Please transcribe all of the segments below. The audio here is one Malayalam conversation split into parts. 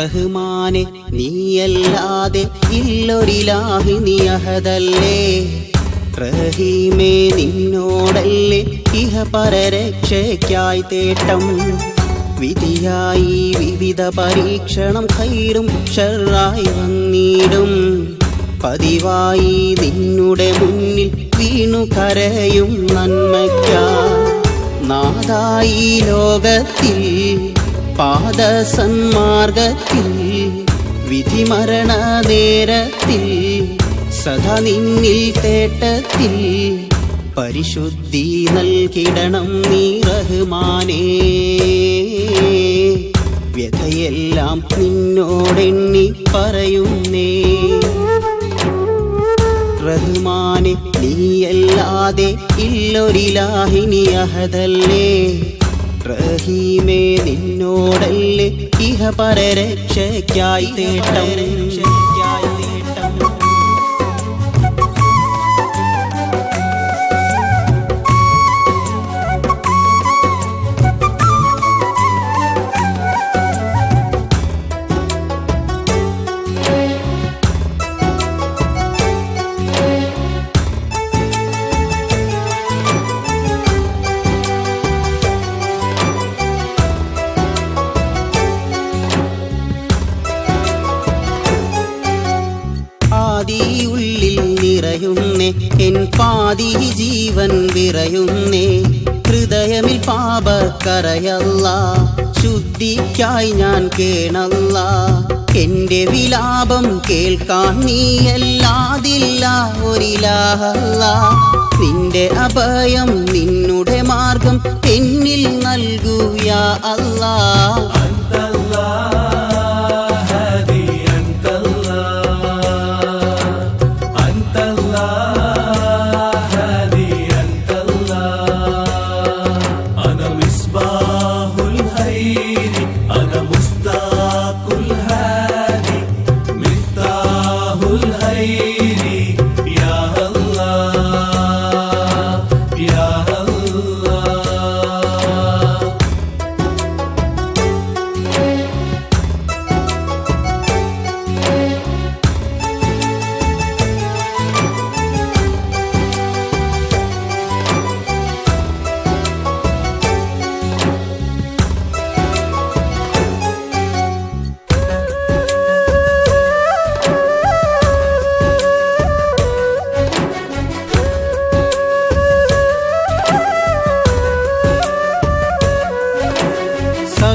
റഹ്മാനെ നീയല്ലാതെ ഇല്ലൊരിലാഹി നീ അഹദല്ലേ? റഹീമേ നിന്നോടല്ലേ ഇഹ പരരക്ഷയ്ക്കായി തേട്ടം. വിധിയായി വിവിധ പരീക്ഷണം കൈറും ഷറായി വന്നിടും. പതിവായി നിന്നുടെ മുന്നിൽ വീണു കരയും നന്മയ്ക്കാ. നാദായി ലോകത്തിൽ പാദസന്മാർഗത്തിൽ വിധിമരണ നേരത്തിൽ സദാ നിന്നിൽ തേട്ടത്തിൽ പരിശുദ്ധി നൽകിടണം നീ റഹ്മാനേ. വ്യഥയെല്ലാം നിന്നോടെണ്ണി പറയുന്നേ. റഹ്മാനെ നീയല്ലാതെ ഇല്ലൊരിലാഹിനി അഹദല്ലേ. റഹീമേ നിന്നോടല്ലേ ഇഹ പരരക്ഷയ്ക്കായി തേട്ടം നിറയുന്നേ എൻ പാതി ജീവൻ വിറയുന്നേ. ഹൃദയമിൽ പാപക്കറയല്ല ശുദ്ധിക്കായി ഞാൻ കേണല്ല. എന്റെ വിലാപം കേൾക്കാൻ നീയല്ലാതില്ല ഒരിലാഹല്ല. നിന്റെ അഭയം നിന്നുടെ മാർഗം എന്നിൽ നൽകുക അല്ലാ. You.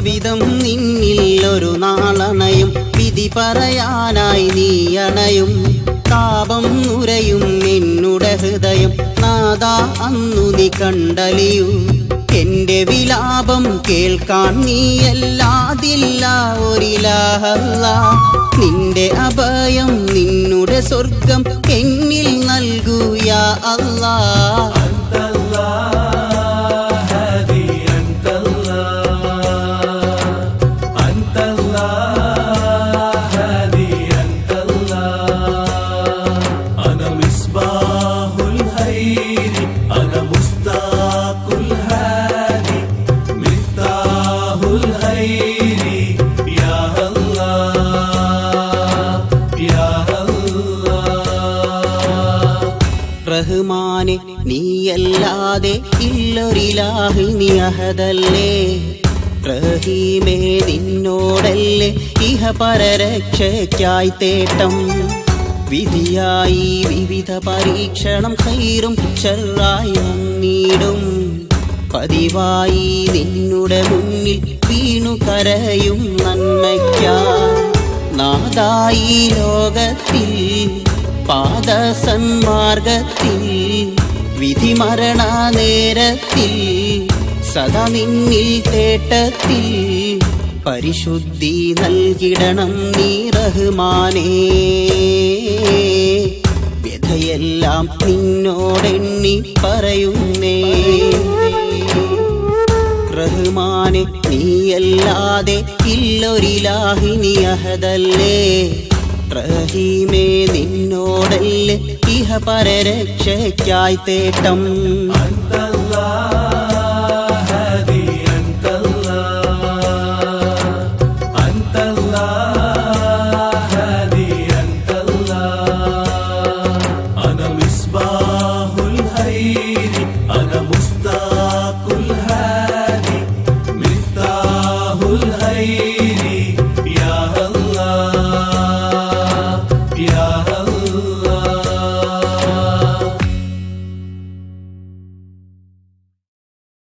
സവിധം നിന്നിൽ ഒരു നാളണയും. വിധി പറയാനായി നീ അണയും. താപം നുരയും നിന്നുടെ ഹൃദയം. നാദാ അന്നു നീ കണ്ടലിയൂ. എന്റെ വിലാപം കേൾക്കാൻ നീയല്ലാതില്ല ഒരിലാഹല്ല. നിന്റെ അഭയം നിന്നുടെ സ്വർഗം എന്നിൽ നൽകൂയാ അല്ലാ. مصباح الخير أنا مصداق الهادي مفتاح الخير يا الله يا الله റഹ്മാനെ നീയല്ലാതെ ഇല്ലൊരിലാഹി നീ അഹദല്ലേ റഹീമേ നിന്നോടല്ലേ ഇഹ പരരക്ഷയ്ക്കായി തേട്ടം വിധിയായി വിവിധ പരീക്ഷണം കൈറും ചെറായി വന്നിടും പതിവായി നിന്നുടെ മുന്നിൽ വീണു കരയും നന്മയ്ക്കായി നാദായി ലോകത്തിൽ പാദസന്മാർഗത്തിൽ വിധിമരണ നേരത്തിൽ സദാ നിന്നിൽ തേട്ടത്തിൽ പരിശുദ്ധി നൽകിടണം നീ റഹ്മാനേ. വ്യഥയെല്ലാം നിന്നോടെണ്ണി പറയുന്നേ. റഹ്മാനെ നീയല്ലാതെ ഇല്ലൊരിലാഹിനി അഹദല്ലേ. റഹീമേ നിന്നോടല്ലേ ഇഹ പരരക്ഷയ്ക്കായി തേട്ടം